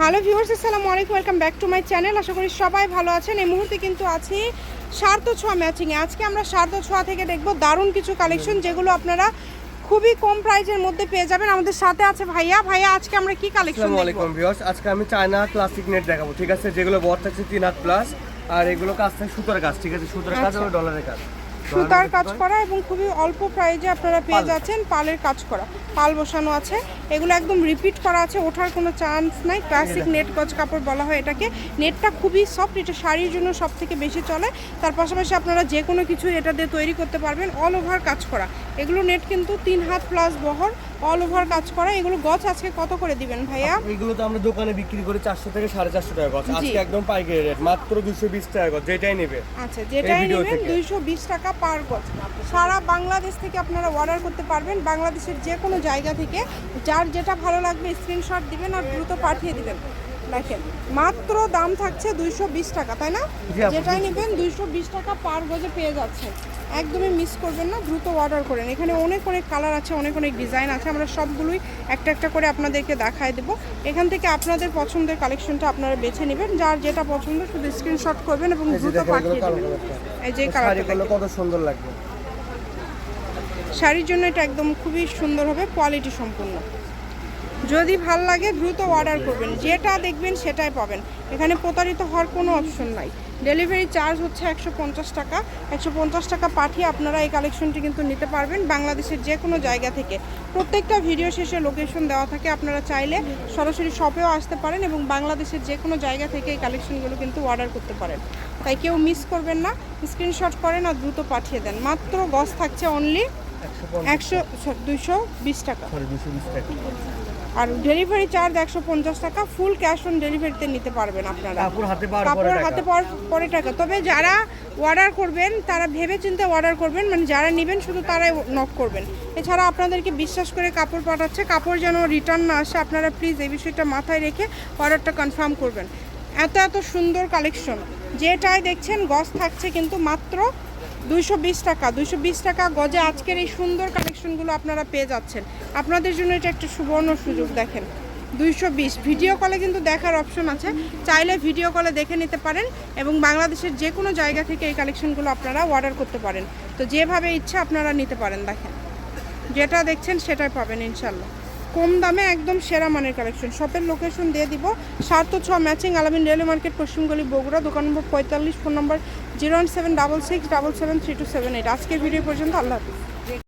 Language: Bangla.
হ্যালো ভিউয়ার্স আসসালামু আলাইকুম welcome back to my channel. আশা করি সবাই ভালো আছেন। এই মুহূর্তে কিন্তু আছি সার্থ ছোঁয়া ম্যাচিংয়ে আজকে আমরা সার্থ ছোঁয়া থেকে দেখব দারুণ কিছু কালেকশন যেগুলো আপনারা খুবই কম প্রাইজের মধ্যে পেয়ে যাবেন। আমাদের সাথে আছে ভাইয়া। ভাইয়া আজকে আমরা কি কালেকশন আসসালামু দেখব? আলাইকুম ভিউয়ার্স আজকে আমি চায়না ক্লাসিক নেট দেখাবো ঠিক আছে? যেগুলো বড় থাকছে তিন হাত প্লাস আর এগুলো কাজ থাকে সুতোর কাজ ঠিক আছে? সুতোর কাজ আচ্ছা। আর ডলারের কাজ। সুতার কাজ করা এবং খুবই অল্প প্রাইজে আপনারা পেয়ে যাচ্ছেন পালের কাজ করা। পাল বসানো আছে। এগুলো একদম রিপিট করা আছে ওঠার কোনো চান্স নাই। ক্লাসিক নেট গজ কাপড় বলা হয় এটাকে। নেটটা খুবই সফট এটা শাড়ির জন্য সব থেকে বেশি চলে। তার পাশাপাশি আপনারা যে কোনো কিছু এটা দিয়ে তৈরি করতে পারবেন অল ওভার কাজ করা। এগুলো নেট কিন্তু তিন হাত প্লাস বহর অল ওভার কাজ করা। এগুলো গছ আজকে কত করে দিবেন ভাইয়া? এগুলো তো আমরা দোকানে বিক্রি করি চারশো থেকে সাড়ে চারশো টাকা গজ। জি। আজকে একদম পাইকারি রেট মাত্র দুশো বিশ টাকা গজ যেটাই নেবে। আচ্ছা যেটাই নেবেন দুইশো বিশ টাকা পার গজ। সারা বাংলাদেশ থেকে আপনারা অর্ডার করতে পারবেন। বাংলাদেশের যে কোনো জায়গা থেকে যার যেটা ভালো লাগবে স্ক্রিনশট দিবেন আর দ্রুত পাঠিয়ে দিবেন। দেখেন মাত্র দাম থাকছে দুইশো বিশ টাকা তাই না? যেটাই নেবেন দুইশো বিশ টাকা পার গজে পেয়ে যাচ্ছেন। একদমই মিস করবেন না দ্রুত অর্ডার করেন এখানে অনেক অনেক কালার আছে অনেক অনেক ডিজাইন আছে আমরা সবগুলোই একটা একটা করে আপনাদেরকে দেখায় দেবো। এখান থেকে আপনাদের পছন্দের কালেকশনটা আপনারা বেছে নেবেন যার যেটা পছন্দ শুধু স্ক্রিনশট করবেন এবং দ্রুত পাঠিয়ে দেবেন। এই যে কালারটা কত সুন্দর লাগবে। শাড়ির জন্য এটা একদম খুবই সুন্দর হবে কোয়ালিটি সম্পূর্ণ। যদি ভালো লাগে দ্রুত অর্ডার করবেন। যেটা দেখবেন সেটাই পাবেন। এখানে প্রতারিত হওয়ার কোনো অপশন নাই। ডেলিভারি চার্জ হচ্ছে একশো পঞ্চাশ টাকা। একশো পঞ্চাশ টাকা পাঠিয়ে আপনারা এই কালেকশনটি কিন্তু নিতে পারবেন বাংলাদেশের যে কোনো জায়গা থেকে। প্রত্যেকটা ভিডিও শেষে লোকেশন দেওয়া থাকে। আপনারা চাইলে সরাসরি শপেও আসতে পারেন এবং বাংলাদেশের যে কোনো জায়গা থেকে এই কালেকশনগুলো কিন্তু অর্ডার করতে পারেন। তাই কেউ মিস করবেন না। স্ক্রিনশট করেন আর দ্রুত পাঠিয়ে দেন। মাত্র গজ থাকছে অনলি একশো দুশো বিশ টাকা। আর ডেলিভারি চার্জ একশো পঞ্চাশ টাকা ফুল ক্যাশ অন ডেলিভারিতে নিতে পারবেন আপনারা। কাপড় হাতে পাওয়ার পরে কাপড় টাকা। হাতে পাওয়ার পরে টাকা। তবে যারা অর্ডার করবেন তারা ভেবে চিন্তে অর্ডার করবেন মানে যারা নেবেন শুধু তারাই নক করবেন। এছাড়া আপনাদেরকে বিশ্বাস করে কাপড় পাঠাচ্ছে। কাপড় যেন রিটার্ন না আসে আপনারা প্লিজ এই বিষয়টা মাথায় রেখে অর্ডারটা কনফার্ম করবেন। এত এত সুন্দর কালেকশন যেটাই দেখছেন গস থাকছে কিন্তু মাত্র দুইশো বিশ টাকা, দুইশো বিশ টাকা গজে আজকের এই সুন্দর কালেকশনগুলো আপনারা পেয়ে যাচ্ছেন। আপনাদের জন্য এটা একটা সুবর্ণ সুযোগ দেখেন। দুইশো বিশ ভিডিও কলে কিন্তু দেখার অপশন আছে। চাইলে ভিডিও কলে দেখে নিতে পারেন এবং বাংলাদেশের যে কোনো জায়গা থেকে এই কালেকশনগুলো আপনারা অর্ডার করতে পারেন। তো যেভাবে ইচ্ছা আপনারা নিতে পারেন, দেখেন। যেটা দেখছেন সেটাই পাবেন, ইনশাল্লাহ। কম দামে একদম সেরা মানের কালেকশন শপের লোকেশন দিয়ে দিব। সাত ছ ম্যাচিং আলামিন রেলওয়ে মার্কেট পশ্চিমগলি বগুড়া, দোকান নম্বর পঁয়তাল্লিশ phone number zero one seven double six double seven three two seven eight আজকের ভিডিও পর্যন্ত, আল্লাহ হাফিজ।